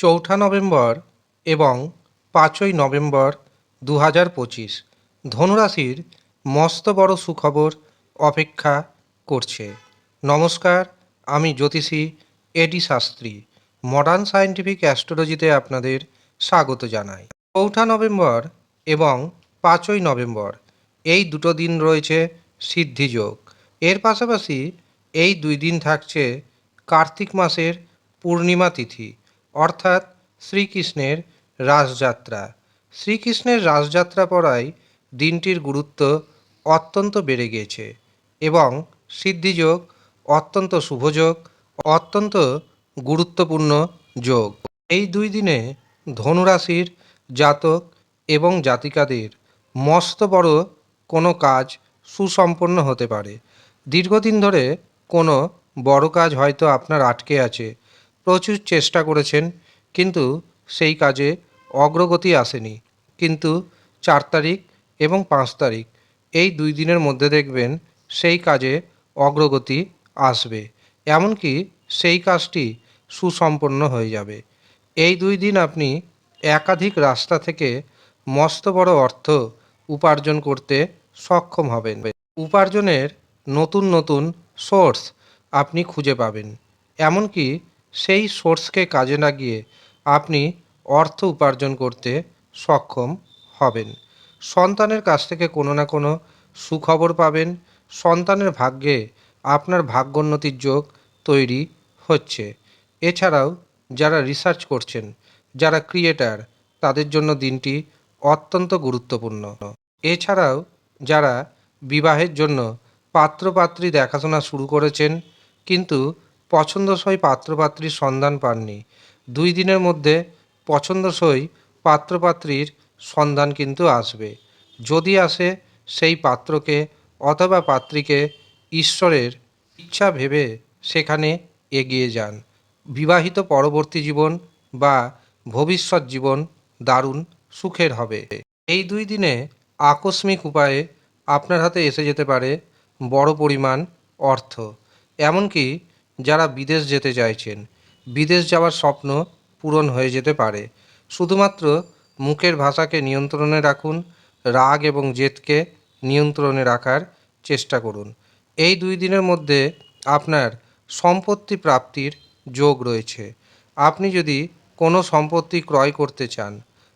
চৌঠা নভেম্বর এবং পাঁচই নভেম্বর দু হাজার পঁচিশ ধনুরাশির মস্ত বড় সুখবর অপেক্ষা করছে। নমস্কার, আমি জ্যোতিষী A D Shastri modern scientific অ্যাস্ট্রোলজিতে আপনাদের স্বাগত জানাই। চৌঠা নভেম্বর এবং পাঁচই নভেম্বর, এই দুটো দিন রয়েছে সিদ্ধিযোগ এর পাশাপাশি এই দুই দিন থাকছে কার্তিক মাসের পূর্ণিমা তিথি। অর্থাৎ শ্রীকৃষ্ণের রাসযাত্রা শ্রীকৃষ্ণের রাসযাত্রা পড়ায় দিনটির গুরুত্ব অত্যন্ত বেড়ে গিয়েছে এবং সিদ্ধিযোগ অত্যন্ত শুভযোগ, অত্যন্ত গুরুত্বপূর্ণ যোগ। এই দুই দিনে ধনুরাশির জাতক এবং জাতিকাদের মস্ত বড় কোনো কাজ সুসম্পন্ন হতে পারে। দীর্ঘদিন ধরে কোনো বড় কাজ হয়তো আপনার আটকে আছে প্রচুর চেষ্টা করেছেন, কিন্তু সেই কাজে অগ্রগতি আসেনি। কিন্তু চার তারিখ এবং পাঁচ তারিখ, এই দুই দিনের মধ্যে দেখবেন সেই কাজে অগ্রগতি আসবে। এমনকি সেই কাজটি সুসম্পন্ন হয়ে যাবে। এই দুই দিন আপনি একাধিক রাস্তা থেকে মস্ত বড় অর্থ উপার্জন করতে সক্ষম হবেন। উপার্জনের নতুন নতুন সোর্স আপনি খুঁজে পাবেন। এমনকি সেই সোর্সকে কাজে লাগিয়ে আপনি অর্থ উপার্জন করতে সক্ষম হবেন। সন্তানের কাছ থেকে কোনো না কোনো সুখবর পাবেন। সন্তানের ভাগ্যে আপনার ভাগ্যোন্নতির যোগ তৈরি হচ্ছে। এছাড়াও যারা রিসার্চ করছেন, যারা ক্রিয়েটার তাদের জন্য দিনটি অত্যন্ত গুরুত্বপূর্ণ। এছাড়াও যারা বিবাহের জন্য পাত্রপাত্রী দেখাশোনা শুরু করেছেন, কিন্তু পছন্দসই পাত্রপাত্রীর সন্ধান পাননি। দুই দিনের মধ্যে পছন্দসই পাত্রপাত্রীর সন্ধান কিন্তু আসবে। যদি আসে, সেই পাত্রকে অথবা পাত্রীকে ঈশ্বরের ইচ্ছা ভেবে সেখানে এগিয়ে যান। বিবাহিত পরবর্তী জীবন বা ভবিষ্যৎ জীবন দারুণ সুখের হবে। এই দুই দিনে আকস্মিক উপায়ে আপনার হাতে এসে যেতে পারে বড় পরিমাণ অর্থ। এমনকি যারা বিদেশ যেতে চাইছেন। বিদেশ যাওয়ার স্বপ্ন পূরণ হয়ে যেতে পারে। শুধুমাত্র মুখের ভাষাকে নিয়ন্ত্রণে রাখুন, রাগ এবং জেদকে নিয়ন্ত্রণে রাখার চেষ্টা করুন। এই দুই দিনের মধ্যে আপনার সম্পত্তি প্রাপ্তির যোগ রয়েছে। আপনি যদি কোনো সম্পত্তি ক্রয় করতে চান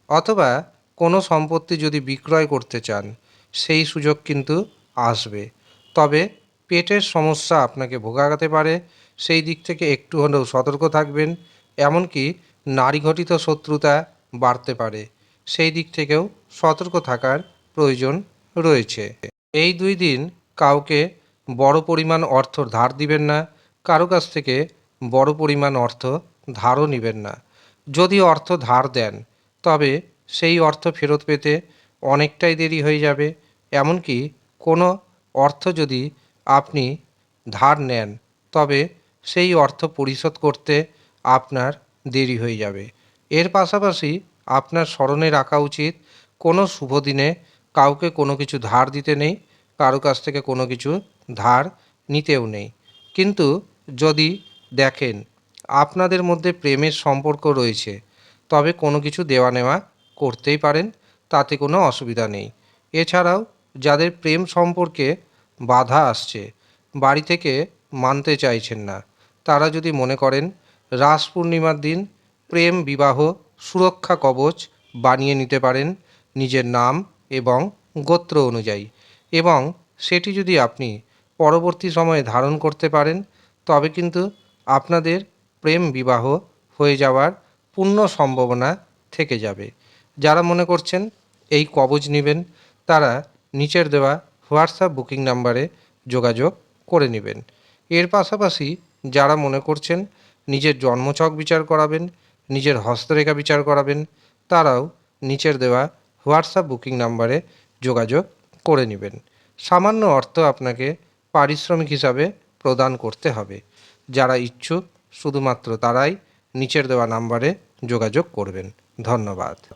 অথবা কোনো সম্পত্তি যদি বিক্রয় করতে চান, সেই সুযোগ কিন্তু আসবে। তবে পেটের সমস্যা আপনাকে ভোগাতে পারে সেই দিক থেকে একটু হলেও সতর্ক থাকবেন, এমনকি নারীঘটিত শত্রুতা বাড়তে পারে। সেই দিক থেকেও সতর্ক থাকার প্রয়োজন রয়েছে। এই দুই দিন কাউকে বড় পরিমাণ অর্থ ধার দিবেন না, কারও কাছ থেকে বড় পরিমাণ অর্থ ধারও নেবেন না। যদি অর্থ ধার দেন, তবে সেই অর্থ ফেরত পেতে অনেকটাই দেরি হয়ে যাবে। এমনকি কোনো অর্থ যদি আপনি ধার নেন, তবে সেই অর্থ পরিশোধ করতে আপনার দেরি হয়ে যাবে। এর পাশাপাশি আপনার স্মরণে রাখা উচিত, কোনো শুভ দিনে কাউকে কোনো কিছু ধার দিতে নেই, কারও কাছ থেকে কোনো কিছু ধার নিতেও নেই। কিন্তু যদি দেখেন আপনাদের মধ্যে প্রেমের সম্পর্ক রয়েছে, তবে কোনো কিছু দেওয়া নেওয়া করতেই পারেন, তাতে কোনো অসুবিধা নেই। এছাড়াও যাদের প্রেম সম্পর্কে বাধা আসছে, বাড়ি থেকে মানতে চাইছেন না তারা যদি মনে করেন রাস পূর্ণিমার দিন প্রেম, বিবাহ, সুরক্ষা কবচ বানিয়ে নিতে পারেন নিজের নাম এবং গোত্র অনুযায়ী। এবং সেটি যদি আপনি পরবর্তী সময়ে ধারণ করতে পারেন, তবে কিন্তু আপনাদের প্রেম, বিবাহ হয়ে যাওয়ার পূর্ণ সম্ভাবনা থেকে যাবে। যারা মনে করছেন এই কবজ নেবেন, তারা নিচের দেওয়া হোয়াটসঅ্যাপ বুকিং নাম্বারে যোগাযোগ করে নেবেন। এর পাশাপাশি যারা মনে করছেন নিজের জন্মছক বিচার করাবেন, নিজের হস্তরেখা বিচার করাবেন, তারাও নিচের দেওয়া হোয়াটসঅ্যাপ বুকিং নাম্বারে যোগাযোগ করে নেবেন। সামান্য অর্থ আপনাকে পারিশ্রমিক হিসাবে প্রদান করতে হবে। যারা ইচ্ছুক, শুধুমাত্র তারাই নিচের দেওয়া নাম্বারে যোগাযোগ করবেন। ধন্যবাদ।